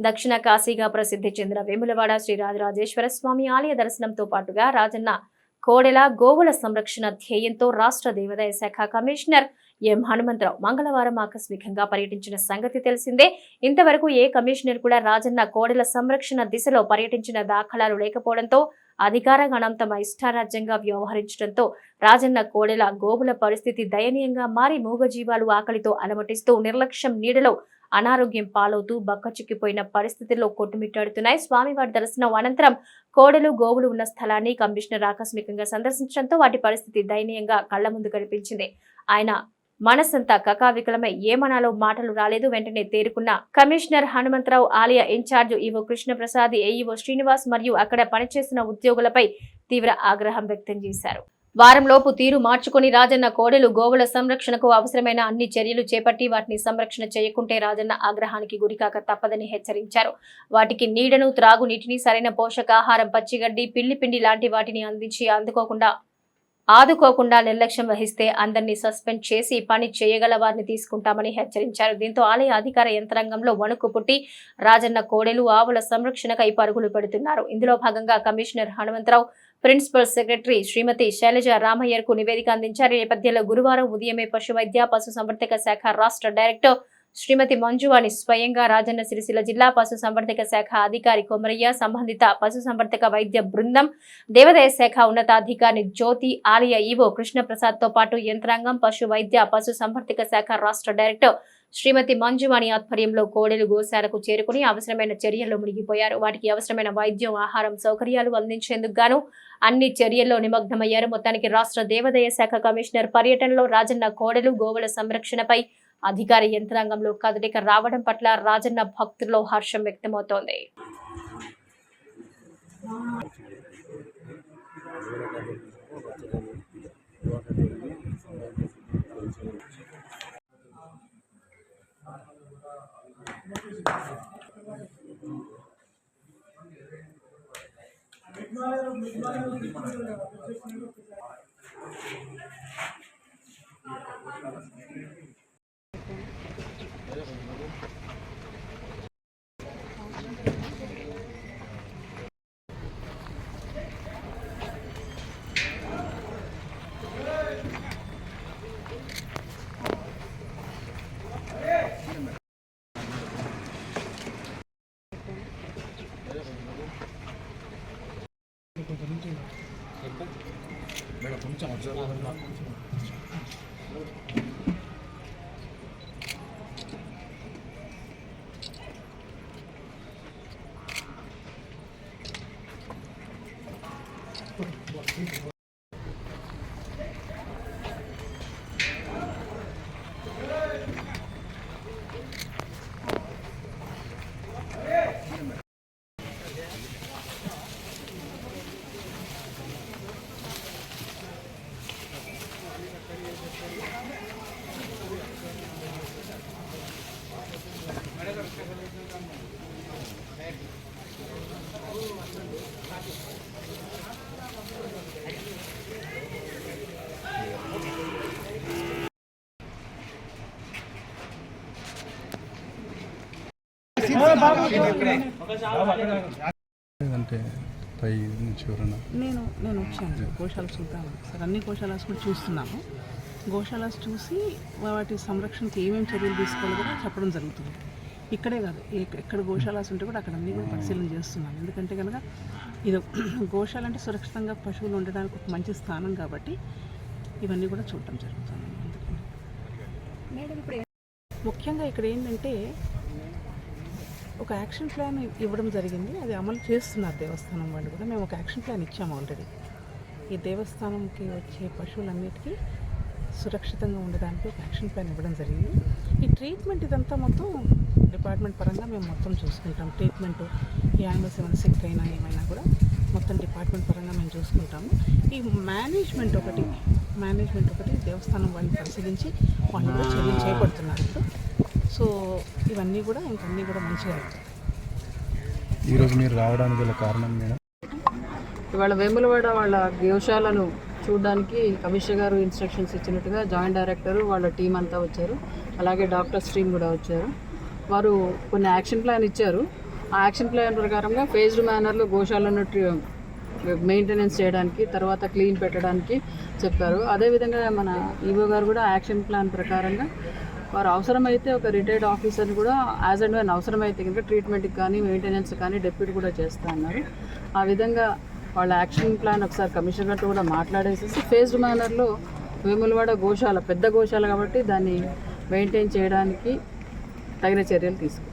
దక్షిణ కాశీగా ప్రసిద్ధి చెందిన వేములవాడ శ్రీ రాజరాజేశ్వర స్వామి ఆలయ దర్శనంతో పాటుగా రాజన్న కోడెల గోవుల సంరక్షణ ధ్యేయంతో రాష్ట్ర దేవాదాయ శాఖ కమిషనర్ ఎం హనుమంతరావు మంగళవారం ఆకస్మికంగా పర్యటించిన సంగతి తెలిసిందే. ఇంతవరకు ఏ కమిషనర్ కూడా రాజన్న కోడెల సంరక్షణ దిశలో పర్యటించిన దాఖలాలు లేకపోవడంతో అధికార గణం తమ ఇష్టారాజ్యంగా వ్యవహరించడంతో రాజన్న కోడెల గోవుల పరిస్థితి దయనీయంగా మారి మూగజీవాలు ఆకలితో అలమటిస్తూ నిర్లక్ష్యం నీడలో అనారోగ్యం పాలవుతూ బక్కచిక్కిపోయిన పరిస్థితుల్లో కొట్టుమిట్టాడుతున్నాయి. స్వామివారి దర్శనం అనంతరం కోడలు గోవులు ఉన్న స్థలాన్ని కమిషనర్ ఆకస్మికంగా సందర్శించడంతో వాటి పరిస్థితి దయనీయంగా కళ్ళ ముందు కనిపించింది. ఆయన మనసంతా కకావికలమై ఏమనాలో మాటలు రాలేదు. వెంటనే తేరుకున్న కమిషనర్ హనుమంతరావు ఆలయ incharge EO Krishnaprasad AEO Srinivas మరియు అక్కడ పనిచేస్తున్న ఉద్యోగులపై తీవ్ర ఆగ్రహం వ్యక్తం చేశారు. వారంలోపు తీరు మార్చుకుని రాజన్న కోడెలు గోవుల సంరక్షణకు అవసరమైన అన్ని చర్యలు చేపట్టి వాటిని సంరక్షణ చేయకుంటే రాజన్న ఆగ్రహానికి గురికాక తప్పదని హెచ్చరించారు. వాటికి నీడను త్రాగునీటిని సరైన పోషకాహారం పచ్చిగడ్డి పిల్లిపిండి లాంటి వాటిని అందించి అందుకోకుండా ఆదుకోకుండా నిర్లక్ష్యం వహిస్తే అందరినీ సస్పెండ్ చేసి పని చేయగల వారిని తీసుకుంటామని హెచ్చరించారు. దీంతో ఆలయ అధికార యంత్రాంగంలో వణుకు పుట్టి రాజన్న కోడెలు ఆవుల సంరక్షణకై పరుగులు పెడుతున్నారు. ఇందులో భాగంగా commissioner Hanumantharao principal secretary Srimathi Sailaja రామయ్యర్కు నివేదిక అందించారు. ఈ నేపథ్యంలో గురువారం ఉదయమే పశు వైద్య పశు సంవర్ధక శాఖ రాష్ట్ర డైరెక్టర్ శ్రీమతి మంజువాణి స్వయంగా రాజన్న సిరిసిల్ల జిల్లా పశు సంవర్ధక శాఖ అధికారి కొమరయ్య సంబంధిత పశు సంవర్ధక వైద్య బృందం దేవాదాయ శాఖ ఉన్నతాధికారి జ్యోతి ఆలయ ఈవో కృష్ణప్రసాద్తో పాటు యంత్రాంగం పశు వైద్య పశు సంవర్ధక శాఖ రాష్ట్ర డైరెక్టర్ శ్రీమతి మంజువాణి ఆధ్వర్యంలో కోడెలు గోశాలకు చేరుకుని అవసరమైన చర్యల్లో మునిగిపోయారు. వాటికి అవసరమైన వైద్యం ఆహారం సౌకర్యాలు అందించేందుకు గాను అన్ని చర్యల్లో నిమగ్నమయ్యారు. మొత్తానికి రాష్ట్ర దేవాదాయ శాఖ కమిషనర్ పర్యటనలో రాజన్న కోడెలు గోవుల సంరక్షణపై అధికార యంత్రాంగంలో కదలిక రావడం పట్ల రాజన్న భక్తుల్లో హర్షం వ్యక్తమవుతోంది. Thank you. 怎么知道的吗？అంటే పై నుంచి ఎవరన్నా? నేను నేను వచ్చాను. గోశాల చూద్దాం. సార్ అన్ని గోశాలాస్ కూడా చూస్తున్నాము. గోశాలాస్ చూసి వాటి సంరక్షణకి ఏమేమి చర్యలు తీసుకోవాలో కూడా చెప్పడం జరుగుతుంది. ఇక్కడే కాదు ఎక్- ఎక్కడ గోశాలాస్ ఉంటే కూడా అక్కడ అన్నీ కూడా పరిశీలన చేస్తున్నాను ఎందుకంటే కనుక ఇది గోశాల అంటే సురక్షితంగా పశువులు ఉండడానికి ఒక మంచి స్థానం కాబట్టి ఇవన్నీ కూడా చూడటం జరుగుతుంది. ముఖ్యంగా ఇక్కడ ఏంటంటే ఒక యాక్షన్ ప్లాన్ ఇవ్వడం జరిగింది. అది అమలు చేస్తున్నారు దేవస్థానం వాళ్ళు కూడా. మేము ఒక యాక్షన్ ప్లాన్ ఇచ్చాము ఆల్రెడీ. ఈ దేవస్థానంకి వచ్చే పశువులన్నిటికీ సురక్షితంగా ఉండడానికి ఒక యాక్షన్ ప్లాన్ ఇవ్వడం జరిగింది. ఈ ట్రీట్మెంట్ ఇదంతా మొత్తం డిపార్ట్మెంట్ పరంగా మేము మొత్తం చూసుకుంటాం. ట్రీట్మెంట్ ఈ యానిమల్స్ ఏమైనా సిక్ అయినా ఏమైనా కూడా మొత్తం డిపార్ట్మెంట్ పరంగా మేము చూసుకుంటాము. ఈ మేనేజ్మెంట్ ఒకటి మేనేజ్మెంట్ ఒకటి దేవస్థానం వాళ్ళు పరిశీలించి వాళ్ళు కూడా చర్యలు చేపడుతున్నారు ఇప్పుడు. సో ఇవన్నీ కూడా ఇంకన్నీ కూడా మంచిగా అవుతాయి. ఈరోజు మీరు రావడానికి గల కారణం మేడం? ఇవాళ వేములవాడ వాళ్ళ గోశాలను చూడడానికి కమిషనర్ గారు ఇన్స్ట్రక్షన్స్ ఇచ్చినట్టుగా జాయింట్ డైరెక్టర్ వాళ్ళ టీం అంతా వచ్చారు. అలాగే డాక్టర్స్ టీం కూడా వచ్చారు. వారు కొన్ని యాక్షన్ ప్లాన్ ఇచ్చారు. ఆ యాక్షన్ ప్లాన్ ప్రకారంగా ఫేజ్డ్ మేనర్లో గోశాలను మెయింటెనెన్స్ చేయడానికి తర్వాత క్లీన్ పెట్టడానికి చెప్పారు. అదేవిధంగా మన ఈవో గారు కూడా యాక్షన్ ప్లాన్ ప్రకారంగా వారు అవసరమైతే ఒక రిటైర్డ్ ఆఫీసర్ని కూడా యాజ్ అండ్ వన్ అవసరమైతే కనుక ట్రీట్మెంట్కి కానీ మెయింటెనెన్స్ కానీ డెప్యూట్ కూడా చేస్తా అన్నారు. ఆ విధంగా వాళ్ళ యాక్షన్ ప్లాన్ ఒకసారి కమిషనర్తో కూడా మాట్లాడేసేసి ఫేజ్డ్ మేనర్లో వేములవాడ గోశాల పెద్ద గోశాల కాబట్టి దాన్ని మెయింటైన్ చేయడానికి తగిన చర్యలు తీసుకుంటాం